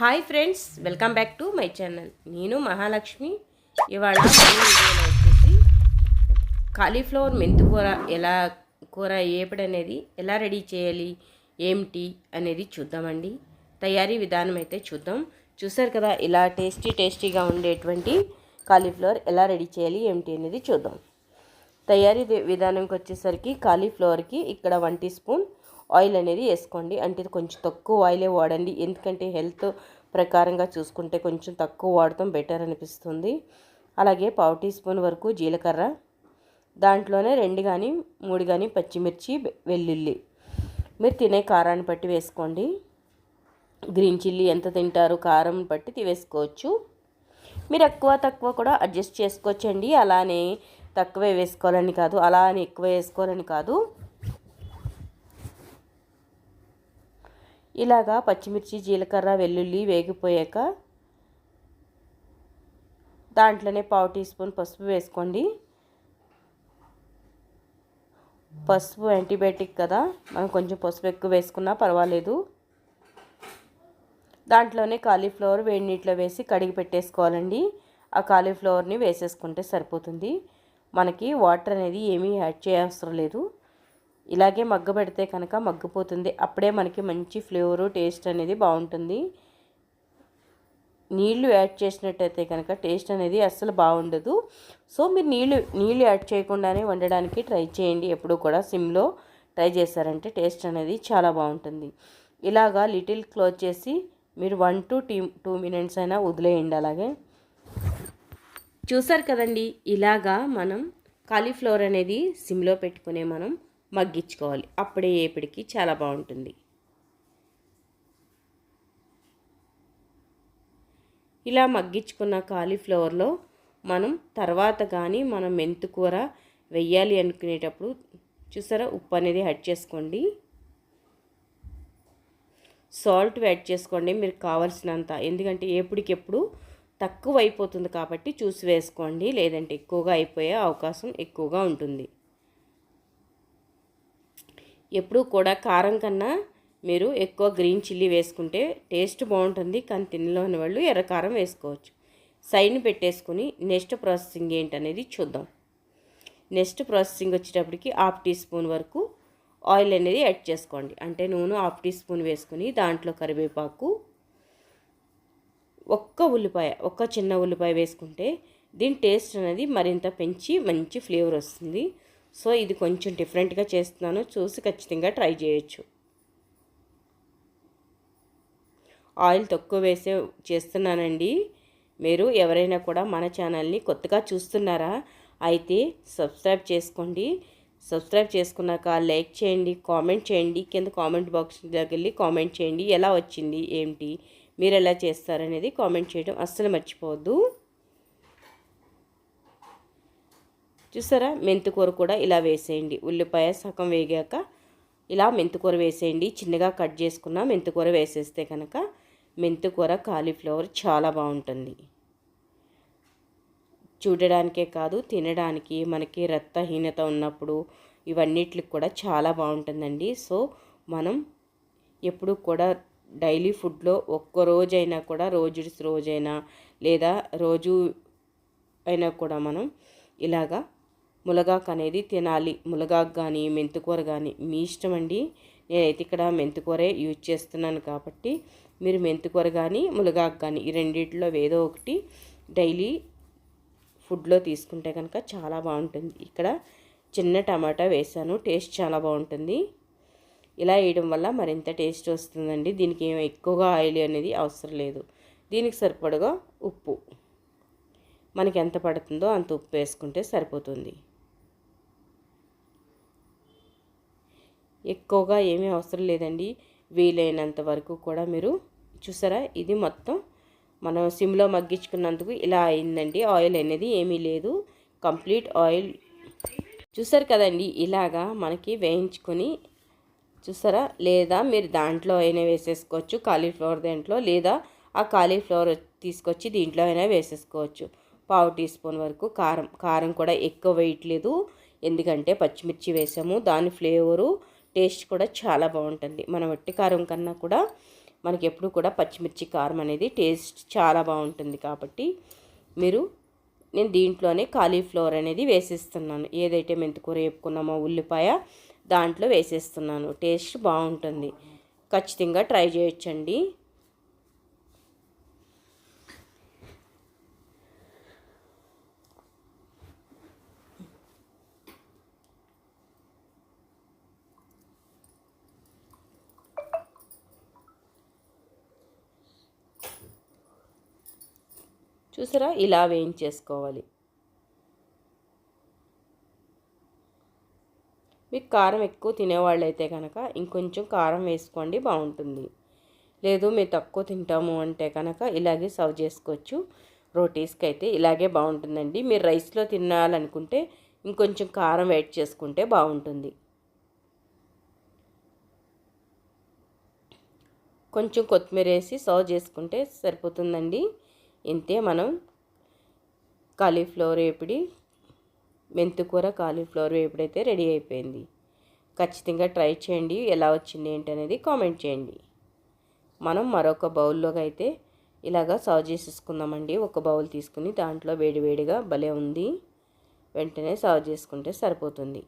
Hi friends welcome back to my channel. నేను మహాలక్ష్మి. ఇవాళ వచ్చేసి కాలీఫ్లవర్ మెంతు కూర ఎలా కూర ఏపడి అనేది ఎలా రెడీ చేయాలి ఏమిటి అనేది చూద్దామండి. తయారీ విధానం అయితే చూద్దాం. చూసారు కదా ఇలా టేస్టీ టేస్టీగా ఉండేటువంటి కాలీఫ్లవర్ ఎలా రెడీ చేయాలి ఏమిటి అనేది చూద్దాం. తయారీ విధానంకి వచ్చేసరికి కాలీఫ్లవర్కి ఇక్కడ వన్ టీ స్పూన్ ఆయిల్ అనేది వేసుకోండి. అంటే ఇది కొంచెం తక్కువ ఆయిలే వాడండి. ఎందుకంటే హెల్త్ ప్రకారంగా చూసుకుంటే కొంచెం తక్కువ వాడటం బెటర్ అనిపిస్తుంది. అలాగే పావు టీ స్పూన్ వరకు జీలకర్ర దాంట్లోనే రెండు కానీ మూడు కానీ పచ్చిమిర్చి వెల్లుల్లి. మీరు తినే కారాన్ని బట్టి వేసుకోండి. గ్రీన్ చిల్లీ ఎంత తింటారు కారం బట్టి వేసుకోవచ్చు మీరు ఎక్కువ తక్కువ కూడా అడ్జస్ట్ చేసుకోవచ్చండి. అలానే తక్కువే వేసుకోవాలని కాదు అలా అని ఎక్కువ వేసుకోవాలని కాదు. ఇలాగా పచ్చిమిర్చి జీలకర్ర వెల్లుల్లి వేగిపోయాక దాంట్లోనే పావు టీ స్పూన్ పసుపు వేసుకోండి. పసుపు యాంటీబయాటిక్ కదా మనం కొంచెం పసుపు ఎక్కువ వేసుకున్నా పర్వాలేదు. దాంట్లోనే కాలీఫ్లవర్ వేడి నీటిలో వేసి కడిగి పెట్టేసుకోవాలండి. ఆ కాలీఫ్లవర్ని వేసేసుకుంటే సరిపోతుంది. మనకి వాటర్ అనేది ఏమీ యాడ్ చేయవసరం లేదు. ఇలాగే మగ్గ పెడితే కనుక మగ్గిపోతుంది. అప్పుడే మనకి మంచి ఫ్లేవరు టేస్ట్ అనేది బాగుంటుంది. నీళ్ళు యాడ్ చేసినట్టయితే కనుక టేస్ట్ అనేది అస్సలు బాగుండదు. సో మీరు నీళ్ళు నీళ్ళు యాడ్ చేయకుండానే వండడానికి ట్రై చేయండి. ఎప్పుడు కూడా సిమ్లో ట్రై చేశారంటే టేస్ట్ అనేది చాలా బాగుంటుంది. ఇలాగా లిటిల్ క్లోజ్ చేసి మీరు వన్ టు టీ టూ మినిట్స్ అయినా వదిలేయండి అలాగే. చూసారు కదండి ఇలాగా మనం కాలీఫ్లవర్ అనేది సిమ్లో పెట్టుకునే మనం మగ్గించుకోవాలి. అప్పుడే ఏపిడికి చాలా బాగుంటుంది. ఇలా మగ్గించుకున్న కాలీఫ్లవర్లో మనం తర్వాత కానీ మనం మెంతుకూర వెయ్యాలి అనుకునేటప్పుడు చూసారా ఉప్పు అనేది యాడ్ చేసుకోండి. సాల్ట్ యాడ్ చేసుకోండి మీరు కావాల్సినంత. ఎందుకంటే ఎప్పటికెప్పుడు తక్కువ అయిపోతుంది కాబట్టి చూసి వేసుకోండి. లేదంటే ఎక్కువగా అయిపోయే అవకాశం ఎక్కువగా ఉంటుంది. ఎప్పుడు కూడా కారం కన్నా మీరు ఎక్కువ గ్రీన్ చిల్లీ వేసుకుంటే టేస్ట్ బాగుంటుంది. కానీ తినలేని వాళ్ళు ఎర్ర కారం వేసుకోవచ్చు. సైన్ పెట్టేసుకుని నెక్స్ట్ ప్రాసెసింగ్ ఏంటనేది చూద్దాం. నెక్స్ట్ ప్రాసెసింగ్ వచ్చేటప్పటికి హాఫ్ టీ స్పూన్ వరకు ఆయిల్ అనేది యాడ్ చేసుకోండి. అంటే నూనె హాఫ్ టీ స్పూన్ వేసుకుని దాంట్లో కరివేపాకు ఒక్క ఉల్లిపాయ ఒక్క చిన్న ఉల్లిపాయ వేసుకుంటే దీని టేస్ట్ అనేది మరింత పెంచి మంచి ఫ్లేవర్ వస్తుంది. సో ఇది కొంచెం డిఫరెంట్గా చేస్తున్నాను. చూసి ఖచ్చితంగా ట్రై చేయొచ్చు. ఆయిల్ తక్కువ వేసే చేస్తున్నానండి. మీరు ఎవరైనా కూడా మన ఛానల్ని కొత్తగా చూస్తున్నారా? అయితే సబ్స్క్రైబ్ చేసుకోండి. సబ్స్క్రైబ్ చేసుకున్నాక లైక్ చేయండి కామెంట్ చేయండి. కింద కామెంట్ బాక్స్ దగ్గరికి వెళ్ళి కామెంట్ చేయండి. ఎలా వచ్చింది ఏంటి? మీరు ఎలా చేస్తారనేది కామెంట్ చేయడం అస్సలు మర్చిపోవద్దు. చూసారా? మెంతికూర కూడా ఇలా వేసేయండి. ఉల్లిపాయ సగం వేగాక ఇలా మెంతికూర వేసేయండి. చిన్నగా కట్ చేసుకున్న మెంతికూర వేసేస్తే కనుక మెంతికూర కాలీఫ్లవర్ చాలా బాగుంటుంది. చూడడానికే కాదు తినడానికి మనకి రక్తహీనత ఉన్నప్పుడు ఇవన్నిటికి కూడా చాలా బాగుంటుందండి. సో మనం ఎప్పుడు కూడా డైలీ ఫుడ్లో ఒక్క రోజైనా కూడా రోజు రోజైనా లేదా రోజు అయినా కూడా మనం ఇలాగా ములగాకు అనేది తినాలి. ములగాకు కానీ మెంతికూర కానీ మీ ఇష్టం అండి. నేనైతే ఇక్కడ మెంతికూరే యూజ్ చేస్తున్నాను కాబట్టి మీరు మెంతికూర కానీ ములగాకు కానీ ఈ రెండింటిలో ఏదో ఒకటి డైలీ ఫుడ్లో తీసుకుంటే కనుక చాలా బాగుంటుంది. ఇక్కడ చిన్న టమాటా వేసాను టేస్ట్ చాలా బాగుంటుంది. ఇలా వేయడం వల్ల మరింత టేస్ట్ వస్తుందండి. దీనికి ఏం ఎక్కువగా ఆయిల్ అనేది అవసరం లేదు. దీనికి సరిపడగా ఉప్పు. మనకి ఎంత పడుతుందో అంత ఉప్పు వేసుకుంటే సరిపోతుంది. ఎక్కువగా ఏమీ అవసరం లేదండి. వీలైనంత వరకు కూడా మీరు చూసారా? ఇది మొత్తం మనం సిమ్లో మగ్గించుకున్నందుకు ఇలా అయిందండి. ఆయిల్ అనేది ఏమీ లేదు. Complete oil. చూసారు కదండి? ఇలాగా మనకి వేయించుకొని చూసారా లేదా మీరు దాంట్లో అయినా వేసేసుకోవచ్చు కాలీఫ్లవర్ దాంట్లో లేదా ఆ కాలీఫ్లవర్ తీసుకొచ్చి దీంట్లో అయినా వేసేసుకోవచ్చు. పావు టీ స్పూన్ వరకు కారం. కారం కూడా ఎక్కువ వేయట్లేదు. ఎందుకంటే పచ్చిమిర్చి వేసాము. దాని ఫ్లేవరు టేస్ట్ కూడా చాలా బాగుంటుంది. మన వట్టి కారం కన్నా కూడా మనకి ఎప్పుడు కూడా పచ్చిమిర్చి కారం అనేది టేస్ట్ చాలా బాగుంటుంది కాబట్టి మీరు నేను దీంట్లోనే కాలీఫ్లవర్ అనేది వేసేస్తున్నాను. ఏదైతే మెంతుకూర వేపుకున్నామో ఉల్లిపాయ దాంట్లో వేసేస్తున్నాను. టేస్ట్ బాగుంటుంది. ఖచ్చితంగా ట్రై చేయొచ్చండి. చూసారా? ఇలా వేయించేసుకోవాలి. మీకు కారం ఎక్కువ తినేవాళ్ళు అయితే కనుక ఇంకొంచెం కారం వేసుకోండి బాగుంటుంది. లేదు మేము తక్కువ తింటాము అంటే కనుక ఇలాగే సర్వ్ చేసుకోవచ్చు. రోటీస్కి అయితే ఇలాగే బాగుంటుందండి. మీరు రైస్లో తినాలనుకుంటే ఇంకొంచెం కారం యాడ్ చేసుకుంటే బాగుంటుంది. కొంచెం కొత్తిమీర వేసి సర్వ్ చేసుకుంటే సరిపోతుందండి. ఇంతే మనం కాలీఫ్లవర్ వేపిడి మెంతికూర కాలీఫ్లవర్ వేపుడైతే రెడీ అయిపోయింది. ఖచ్చితంగా ట్రై చేయండి ఎలా వచ్చింది ఏంటనేది కామెంట్ చేయండి. మనం మరొక బౌల్లోకి అయితే ఇలాగా సర్వ్ చేసేసుకుందామండి. ఒక బౌల్ తీసుకుని దాంట్లో వేడివేడిగా భలే ఉంది. వెంటనే సర్వ్ చేసుకుంటే సరిపోతుంది.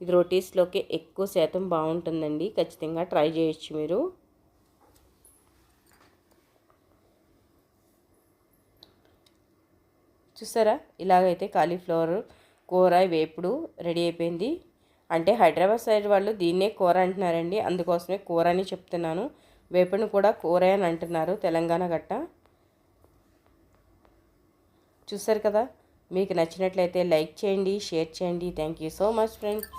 ఇది రోటీస్లోకి ఎక్కువ శాతం బాగుంటుందండి. ఖచ్చితంగా ట్రై చేయొచ్చు మీరు. చూసారా? ఇలాగైతే కాలీఫ్లవర్ కూర వేపుడు రెడీ అయిపోయింది. అంటే హైదరాబాద్ సైడ్ వాళ్ళు దీన్నే కూర అంటున్నారండి. అందుకోసమే కూర అని చెప్తున్నాను. వేపుడును కూడా కూర అని అంటున్నారు తెలంగాణ గట్ట. చూసారు కదా? మీకు నచ్చినట్లయితే లైక్ చేయండి షేర్ చేయండి. Thank you so much friends.